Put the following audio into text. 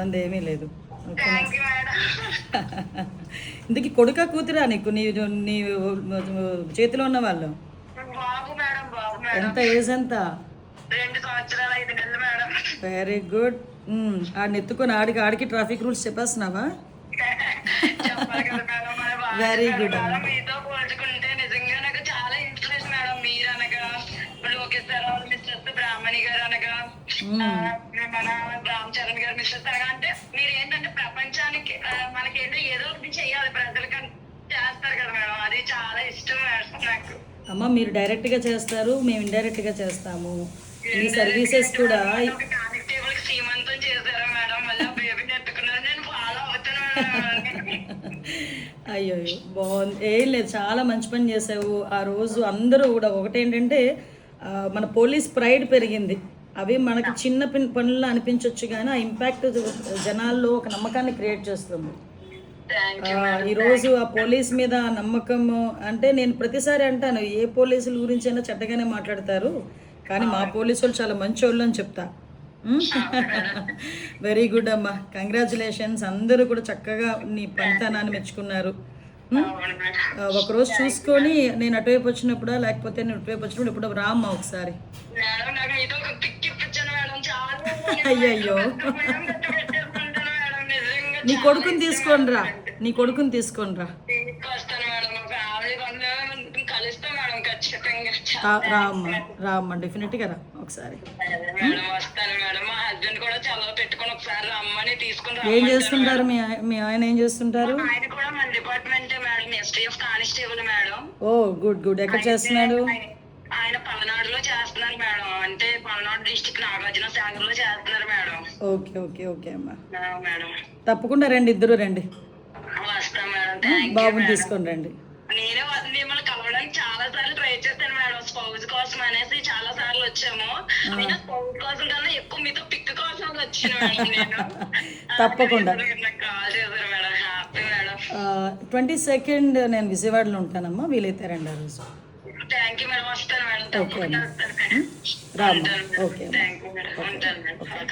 ఇబ్బంది ఏమీ లేదు. ఇందుకు కొడుక కూతురా నీకు? నీ నీ చేతిలో ఉన్న వాళ్ళు? ఎంత ఏజ్ ఎంత వెరీ గుడ్ ఆడిని ఎత్తుకొని ఆడికి ఆడికి ట్రాఫిక్ రూల్స్ చెప్పేస్తున్నావా? మేడం. అమ్మా. మీతో మన రామ్ చరణ్ గారు మిస్టర్స్ అనగా అంటే మీరు ఏంటంటే ప్రపంచానికి మనకేంటో ఏదో ఒకటి చెయ్యాలి ప్రజలకి చేస్తారు కదా మేడం. అది చాలా ఇష్టం నాకు. అమ్మ మీరు డైరెక్ట్గా చేస్తారు మేము ఇండైరెక్ట్గా చేస్తాము. ఈ సర్వీసెస్ కూడా అయ్యో బాగుంది. ఏం లేదు చాలా మంచి పని చేసావు. ఆ రోజు అందరూ కూడా ఒకటేంటంటే మన పోలీస్ ప్రైడ్ పెరిగింది. అవి మనకి చిన్న పిన్- పనుల్లో అనిపించవచ్చు కానీ ఆ ఇంపాక్ట్ జనాల్లో ఒక నమ్మకాన్ని క్రియేట్ చేస్తుంది. ఈరోజు ఆ పోలీస్ మీద ఆ నమ్మకము అంటే నేను ప్రతిసారి అంటాను ఏ పోలీసుల గురించి అయినా చెడ్డగానే మాట్లాడతారు కానీ మా పోలీసు వాళ్ళు చాలా మంచి వాళ్ళు అని చెప్తా. వెరీ గుడ్ అమ్మా. కంగ్రాచులేషన్స్ అందరూ కూడా చక్కగా నీ పనితనాన్ని మెచ్చుకున్నారు. ఒకరోజు చూసుకొని నేను అటువైపు వచ్చినప్పుడా లేకపోతే నేను ఇటువైపు వచ్చినప్పుడు ఇప్పుడు రామ్మా ఒకసారి. అయ్యయ్యో. నీ కొడుకుని తీసుకొని రా. నీ కొడుకుని తీసుకొని ఖచ్చితంగా. రా- రామ్మా రామ్మా డెఫినెట్గా రా ఒకసారి. చలవ పెట్టుకొని ఒకసారి రమ్మని తీసుకుని ఏం చేస్తుంటారు? మీ ఆయ- మీ ఆయన ఏం చేస్తుంటారు? ఆయన కూడా మన డిపార్ట్మెంటే madam STF constable madam. Oh good good. ఎక్కడ చేస్తున్నాడు? ఆయన- ఆయన పల్నాడులో చేస్తున్నారు మేడం. అంటే పల్నాడు డిస్టిక్ నాగార్జున సాగర్లో చేస్తున్నారు మేడం. ఓకే ఓకే ఓకే అమ్మా. ఆ, మేడం. తప్పకుండా రండి ఇద్దరు రండి. వస్తాం మేడం. థ్యాంక్ బాబుని తీసుకొని రండి. మిమ్మల్ని కలవడానికి చాలా సార్లు ట్రై చేశాను మేడం. స్పౌజ్ కోసం అనేసి చాలా సార్లు వచ్చాము. అయినా స్పౌజ్ కోసం కన్నా ఎక్కువ మీతో పిక్ కోసం వచ్చాను మేడం నేను. తప్పకుండా. నాకు కాల్ చేశారు madam. Happy madam. Twenty second నేను విజయవాడలో ఉంటానమ్మా. వీలైతే రండి ఆ రోజు. Thank you madam. వస్తాను మేడం. తప్పకుండా వస్తాను. మేడం. రామ్మా ఓకే. ఉంటాను మేడం.